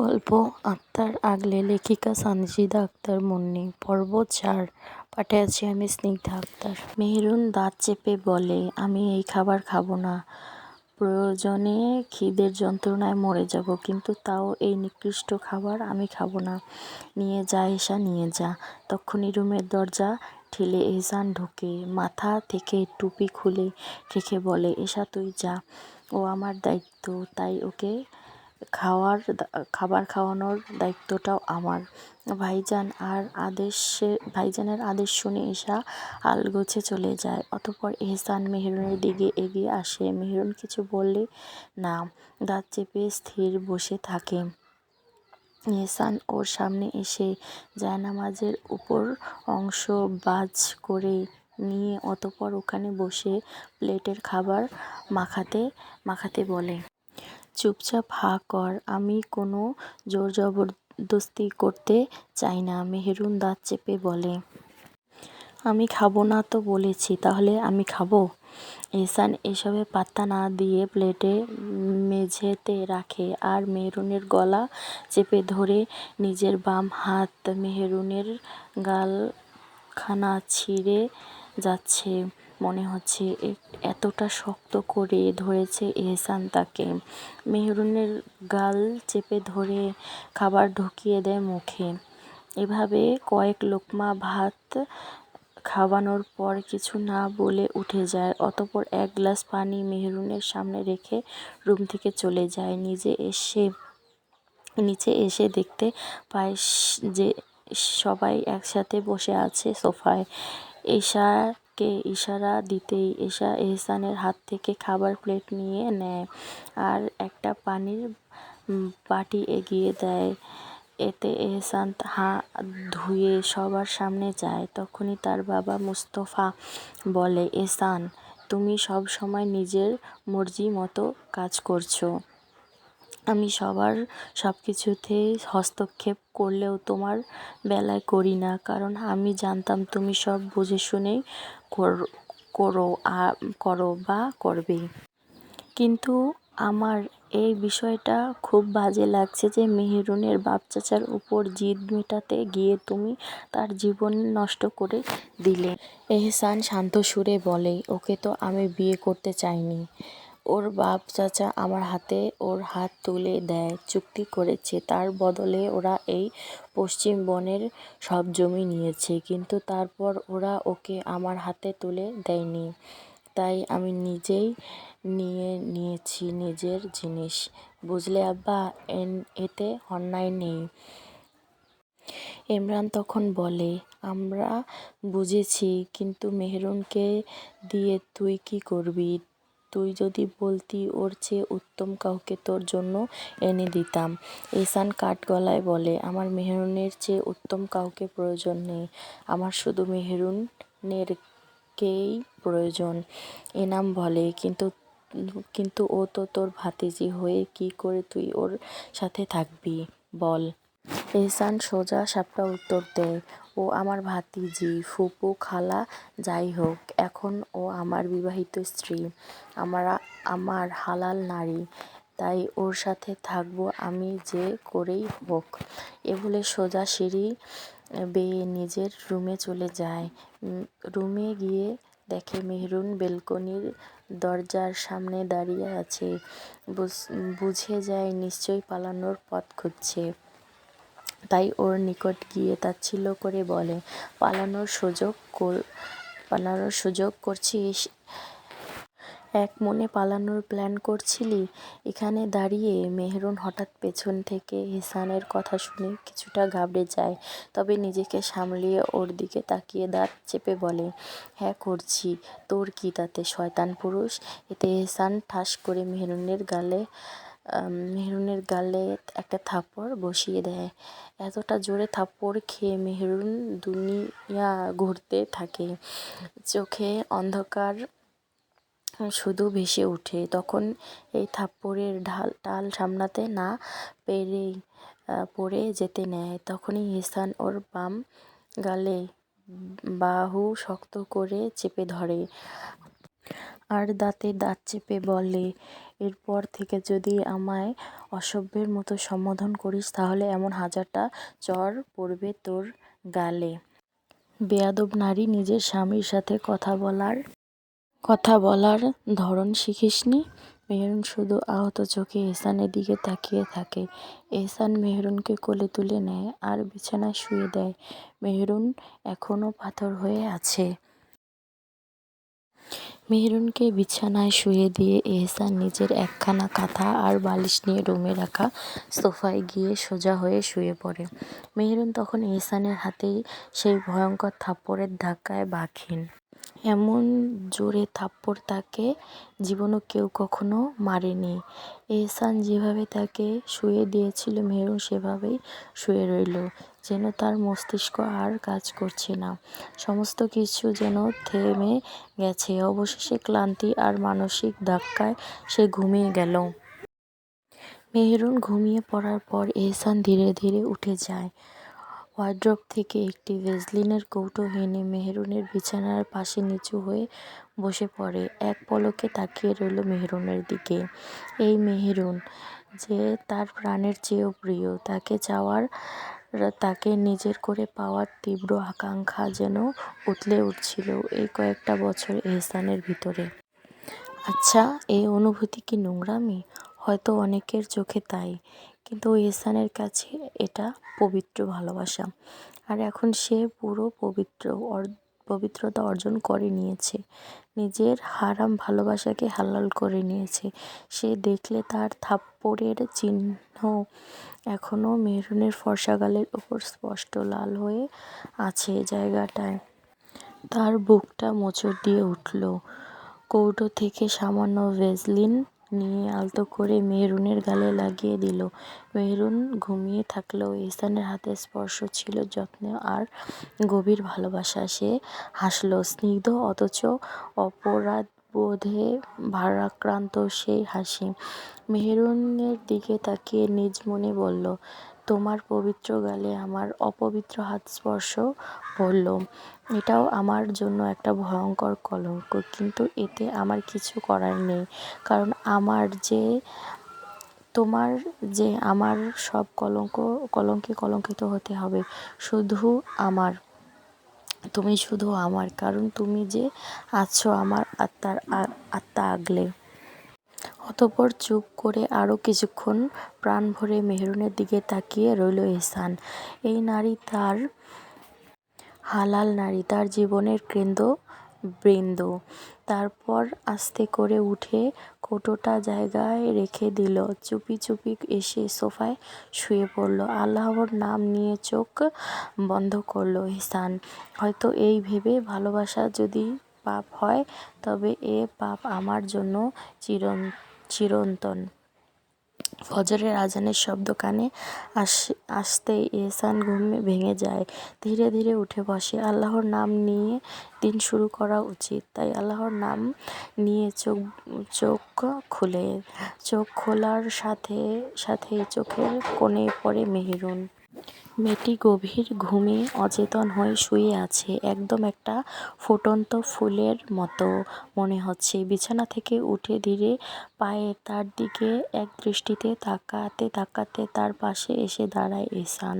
গল্প আত্মার আগলে লেখিকা সানজিদা আক্তার, মুন্নি পর্ব চার পাঠে আছি আমি স্নিগ্ধা আক্তার। মেহরুন দাঁত চেপে বলে, আমি এই খাবার খাব না। প্রয়োজনে খিদের যন্ত্রণায় মরে যাব, কিন্তু তাও এই নিকৃষ্ট খাবার আমি খাব না। নিয়ে যা এসা নিয়ে যা। তক্ষুনি রুমের দরজা ঠেলে এহসান ঢোকে, মাথা থেকে টুপি খুলে রেখে বলে এসা তুই যা। ও আমার দায়িত্ব, তাই ওকে খাওয়ার খাবার খাওয়ানোর দায়িত্বটাও আমার। ভাইজান আর আদেশে, ভাইজানের আদেশ শুনে এসা আলগোছে চলে যায়। অতঃপর এহসান মেহরুনের দিকে এগিয়ে আসে। মেহরুন কিছু বললে, না, দাঁত চেপে স্থির বসে থাকে। এহসান ওর সামনে এসে জায়নামাজের উপর অংশ বাজ করে নিয়ে অতপর ওখানে বসে প্লেটের খাবার মাখাতে মাখাতে বলে। চুপচাপ হা কর, আমি কোনো জোর জবরদস্তি করতে চাই না, মেহরুন দাঁত চেপে বলে। আমি খাব না তো বলেছি, তাহলে আমি খাব? এহসান এসবে পাত্তা না দিয়ে প্লেটে মেঝেতে রাখে আর মেহরুনের গলা চেপে ধরে নিজের বাম হাত মেহরুনের গালখানা ছিঁড়ে যাচ্ছে। মনে হচ্ছে এতটা শক্ত করে ধরেছে এহসান তাকে। মেহরুনের গাল চেপে ধরে খাবার ঢুকিয়ে দেয় মুখে। এভাবে কয়েক লোকমা ভাত খাওয়ানোর পর কিছু না বলে উঠে যায়, অতপর এক গ্লাস পানি মেহরুনের সামনে রেখে রুম থেকে চলে যায়। নিজে এসে, নিচে এসে দেখতে পায় যে সবাই একসাথে বসে আছে সোফায়। এশাকে ইশারা দিতেই এশা এহসানের হাত থেকে খাবার প্লেট নিয়ে নেয় আর একটা পানির বাটি এগিয়ে দেয়। এতে এহসান হাত ধুয়ে সবার সামনে যায়। তখনই তার বাবা মুস্তফা বলে, এহসান, তুমি সব সময় নিজের মর্জি মতো কাজ করছ। আমি সবার সব কিছুতে হস্তক্ষেপ করলেও তোমার বেলায় করি না। কারণ আমি জানতাম তুমি সব বুঝে শুনেই করো করো বা করবে কিন্তু আমার এই বিষয়টা খুব বাজে লাগছে যে মেহরুনের বাপ চাচার উপর জিদ মেটাতে গিয়ে তুমি তার জীবন নষ্ট করে দিলে। এহসান শান্ত সুরে বলে, ওকে তো আমি বিয়ে করতে চাইনি। ওর বাপ চাচা আমার হাতে ওর হাত তুলে দেয়, চুক্তি করেছে। তার বদলে ওরা এই পশ্চিম বনের সব জমি নিয়েছে, কিন্তু তারপর ওরা ওকে আমার হাতে তুলে দেয়নি। তাই আমি নিজেই নিয়ে নিয়েছি নিজের জিনিস। বুঝলে আব্বা এতে অন্যায় নেই। ইমরান তখন বলে, আমরা বুঝেছি, কিন্তু মেহরুনকে দিয়ে তুই কি করবি? তুই যদি বলতি ওর চেয়ে উত্তম কাউকে তোর জন্য এনে দিতাম। এহসান কাঠ গলায় বলে, আমার মেহরুনের চেয়ে উত্তম কাউকে প্রয়োজন নেই। আমার শুধু মেহরুনের কেই প্রয়োজন। এনাম বলে, কিন্তু কিন্তু ও তো তোর ভাতিজি হয়ে কি করে তুই ওর সাথে থাকবি? বল। এহসান সোজা সাপটা উত্তর দেয়, ও আমার ভাতিজি, ফুপু, খালা, যাই হোক, এখন ও আমার বিবাহিত স্ত্রী, আমার আমার হালাল নারী, তাই ওর সাথে থাকব আমি যে করেই হোক। এ বলে সোজা সিঁড়ি বেয়ে নিজের রুমে চলে যায়। রুমে গিয়ে দেখে মেহরুন বেলকনির দরজার সামনে দাঁড়িয়ে আছে। বুঝে যায় নিশ্চয়ই পালানোর পথ খুঁজছে। তাই ওর নিকট গিয়ে তাচ্ছিল্য করে বলে, পালানোর সুযোগ পালানোর সুযোগ করছিস এক মনে পালানোর প্ল্যান করছিলি? এখানে দাঁড়িয়ে মেহরুন হঠাৎ পেছন থেকে এহসানের কথা শুনে কিছুটা ঘাবড়ে যায়, তবে নিজেকে সামলিয়ে ওর দিকে তাকিয়ে দাঁত চেপে বলে হ্যাঁ করছি। তোর কি তাতে, শয়তান পুরুষ? এতে এহসান ঠাস করে মেহরুনের গালে মেহরুনের গালে একটা থাপ্পড় বসিয়ে দেয়। এতটা জোরে থাপ্পড় খেয়ে মেহরুন দুনিয়া ঘুরতে থাকে। চোখে অন্ধকার শুধু ভেসে ওঠে। তখন এই থাপ্পড়ের ঢাল, টাল সামলাতে না পেরেই পড়ে যেতে নেয়। তখনই ইহসান ওর বাম গালে বাহু শক্ত করে চেপে ধরে। আর দাঁতে দাঁত চেপে বলে, এরপর থেকে যদি আমায় অসভ্যের মতো সম্বোধন করিস, তাহলে এমন হাজারটা চর পড়বে তোর গালে বেয়াদব নারী নিজের স্বামীর সাথে কথা বলার কথা বলার ধরন শিখিসনি? মেহরুন শুধু আহত চোখে এহসানের দিকে তাকিয়ে থাকে। এহসান মেহরুনকে কোলে তুলে নেয় আর বিছানায় শুয়ে দেয়। মেহরুন এখনও পাথর হয়ে আছে। মেহরুনকে বিছানায় শুয়ে দিয়ে এহসান নিজের একখানা কাঁথা আর বালিশ নিয়ে রুমে রাখা সোফায় গিয়ে সোজা হয়ে শুয়ে পড়ে। মেহরুন তখন এহসানের হাতেই সেই ভয়ঙ্কর থাপ্পড়ের ধাক্কায় বাঘহীন। এমন জোরে থাপ্পড় তাকে জীবনও কেউ কখনো মারেনি। এহসান যেভাবে তাকে শুয়ে দিয়েছিল মেহরুন সেভাবেই শুয়ে রইল, যেন তার মস্তিষ্ক আর কাজ করছে না। সমস্ত কিছু যেন থেমে গেছে, অবশেষে ক্লান্তি আর মানসিক ধাক্কায় সে ঘুমিয়ে গেল। মেহরুন ঘুমিয়ে পড়ার পর এহসান ধীরে ধীরে উঠে যায়। ওয়ার্ড্রপ থেকে একটি ভেজলিনের কৌটো এনে মেহরুনের বিছানার পাশে নিচু হয়ে বসে পড়ে। এক পলকে তাকিয়ে রইল মেহরুনের দিকে। এই মেহরুন, যে তার প্রাণের চেয়েও প্রিয়, তাকে চাওয়ার, তাকে নিজের করে পাওয়ার তীব্র আকাঙ্ক্ষা যেন উতলে উঠছিল এই কয়েকটা বছর এহসানের ভিতরে। আচ্ছা এই অনুভূতি কি নোংরামি? হয়তো অনেকের চোখে তাই। কিন্তু এহসানের কাছে এটা পবিত্র ভালোবাসা। আর এখন সে পুরো পবিত্র পবিত্রতা অর্জন করে নিয়েছে। নিজের হারাম ভালোবাসাকে হালাল করে নিয়েছে। সে দেখলে তার থাপ্পড়ের চিহ্ন এখনও মেরুনের ফর্সা গালের ওপর স্পষ্ট লাল হয়ে আছে জায়গাটায়। তার বুকটা মোচড় দিয়ে উঠল। কৌটো থেকে সামান্য ভেজলিন নিয়ে আলতো করে মেহরুনের গালে লাগিয়ে দিল। মেহরুন ঘুমিয়ে থাকলেও ইহসানের হাতে স্পর্শ ছিল যত্নে আর গভীর ভালোবাসা। সে হাসল, স্নিগ্ধ অথচ অপরাধ বোধে ভারাক্রান্ত সেই হাসি। মেহরুনের দিকে তাকিয়ে নিজ মনে বলল তোমার পবিত্র গালে আমার অপবিত্র হাত স্পর্শ করল। এটাও আমার জন্য একটা ভয়ঙ্কর কলঙ্ক, কিন্তু এতে আমার কিছু করার নেই। কারণ আমার যে, তোমার যে আমার সব কলঙ্ক, কলঙ্কে কলঙ্কিত হতে হবে, শুধু আমার। তুমি শুধু আমার, কারণ তুমি যে আছো আমার আত্মার আত্মা আগলে। অতঃপর চুপ করে আরও কিছুক্ষণ প্রাণ ভরে মেহরুনের দিকে তাকিয়ে রইল এহসান। এই নারী তার হালাল নারী, তার জীবনের কেন্দ্র বৃন্দ। তারপর আস্তে করে উঠে কৌটোটা জায়গায় রেখে দিল, চুপি চুপি এসে সোফায় শুয়ে পড়ল। আল্লাহর নাম নিয়ে চোখ বন্ধ করল এহসান। হয়তো এই ভেবে ভালোবাসা যদি পাপ হয়, তবে এ পাপ আমার জন্য চিরন চিরন্তন। ফজরের আজানের শব্দ কানে আসতেই এহসান ঘুমে ভেঙে যায়। ধীরে ধীরে উঠে বসে, আল্লাহর নাম নিয়ে দিন শুরু করা উচিত। তাই আল্লাহর নাম নিয়ে চোখ চোখ খুলে, চোখ খোলার সাথে সাথে চোখের কোণে পড়ে মেহেরুন। মেয়েটি গভীর ঘুমে অচেতন হয়ে শুয়ে আছে। একদম একটা ফুটন্ত ফুলের মতো মনে হচ্ছে। বিছানা থেকে উঠে ধীরে পায়ে তার দিকে এক দৃষ্টিতে তাকাতে তাকাতে তার পাশে এসে দাঁড়ায় এহসান।